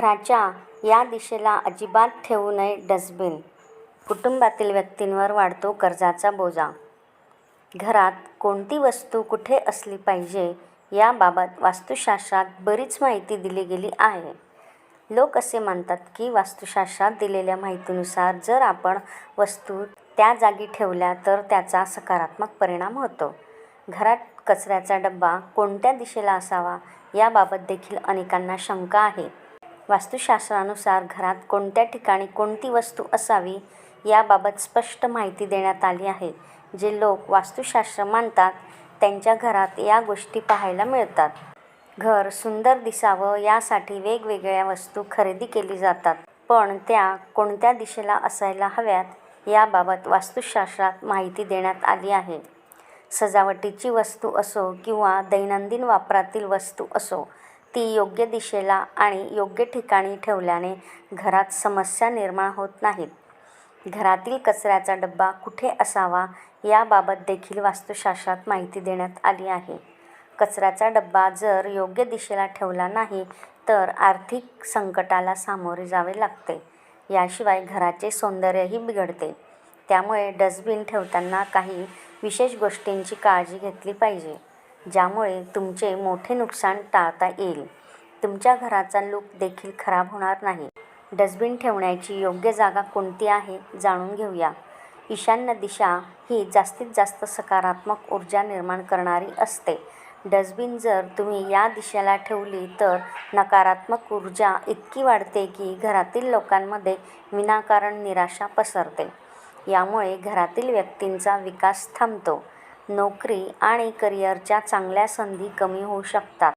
घराच्या या दिशेला अजिबात ठेवू नये डस्टबिन. कुटुंबातील व्यक्तींवर वाढतो कर्जाचा बोजा. घरात कोणती वस्तू कुठे असली पाहिजे याबाबत वास्तुशास्त्रात बरीच माहिती दिली गेली आहे. लोक असे मानतात की वास्तुशास्त्रात दिलेल्या माहितीनुसार जर आपण वस्तू त्या जागी ठेवल्या तर त्याचा सकारात्मक परिणाम होतो. घरात कचऱ्याचा डब्बा कोणत्या दिशेला असावा याबाबत देखील अनेकांना शंका आहे. वास्तुशास्त्रानुसार घरात कोणत्या ठिकाणी कोणती वस्तू असावी याबाबत स्पष्ट माहिती देण्यात आली आहे. जे लोक वास्तुशास्त्र मानतात त्यांच्या घरात या गोष्टी पाहायला मिळतात. घर सुंदर दिसावं यासाठी वेगवेगळ्या वस्तू खरेदी केली जातात. पण त्या कोणत्या दिशेला असायला हव्यात याबाबत वास्तुशास्त्रात माहिती देण्यात आली आहे. सजावटीची वस्तू असो किंवा दैनंदिन वापरातील वस्तू असो ती योग्य दिशेला आणि योग्य ठिकाणी ठेवल्याने घरात समस्या निर्माण होत नाहीत. घरातील कचऱ्याचा डब्बा कुठे असावा याबाबत देखील वास्तुशास्त्रात माहिती देण्यात आली आहे. कचऱ्याचा डब्बा जर योग्य दिशेला ठेवला नाही तर आर्थिक संकटाला सामोरे जावे लागते. याशिवाय घराचे सौंदर्यही बिघडते. त्यामुळे डस्टबिन ठेवताना काही विशेष गोष्टींची काळजी घेतली पाहिजे. ज्यामुळे तुमचे मोठे नुकसान टाळता येईल. तुमच्या घराचा लूक देखील खराब होणार नाही. डस्टबिन ठेवण्याची योग्य जागा कोणती आहे जाणून घेऊया. ईशान्य दिशा ही जास्तीत जास्त सकारात्मक ऊर्जा निर्माण करणारी असते. डस्टबिन जर तुम्ही या दिशेला ठेवली तर नकारात्मक ऊर्जा इतकी वाढते की घरातील लोकांमध्ये विनाकारण निराशा पसरते. यामुळे घरातील व्यक्तींचा विकास थांबतो. नोकरी आणि करिअरच्या चांगल्या संधी कमी होऊ शकतात.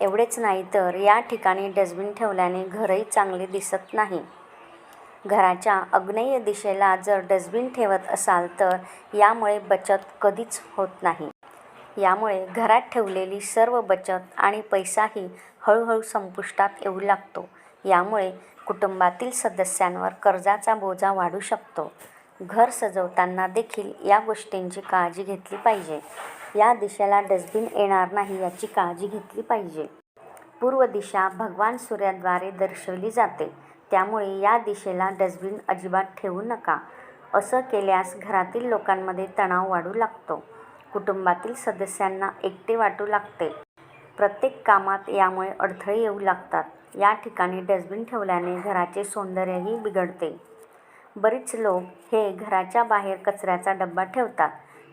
एवढेच नाही तर या ठिकाणी डस्टबिन ठेवल्याने घरही चांगले दिसत नाही. घराच्या आग्नेय दिशेला जर डस्टबिन ठेवत असाल तर यामुळे बचत कधीच होत नाही. यामुळे घरात ठेवलेली सर्व बचत आणि पैसाही हळूहळू संपुष्टात येऊ लागतो. यामुळे कुटुंबातील सदस्यांवर कर्जाचा बोजा वाढू शकतो. घर सजवताना देखील या गोष्टींची काळजी घेतली पाहिजे. या दिशेला डस्टबिन येणार नाही याची काळजी घेतली पाहिजे. पूर्व दिशा भगवान सूर्याद्वारे दर्शवली जाते. त्यामुळे या दिशेला डस्टबिन अजिबात ठेवू नका. असं केल्यास घरातील लोकांमध्ये तणाव वाढू लागतो. कुटुंबातील सदस्यांना एकटे वाटू लागते. प्रत्येक कामात यामुळे अडथळे येऊ लागतात. या ठिकाणी डस्टबिन ठेवल्याने घराचे सौंदर्यही बिघडते. बरेच लोक हे घराच्या बाहेर कचऱ्याचा डब्बा ठेवतात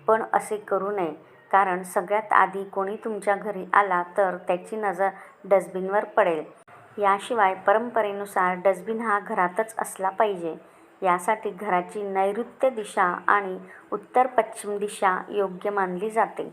पण असे करू नये. कारण सगळ्यात आधी कोणी तुमच्या घरी आला तर त्याची नजर डस्टबिनवर पडेल. याशिवाय परंपरेनुसार डस्टबिन हा घरातच असला पाहिजे. यासाठी घराची नैऋत्य दिशा आणि उत्तर पश्चिम दिशा योग्य मानली जाते.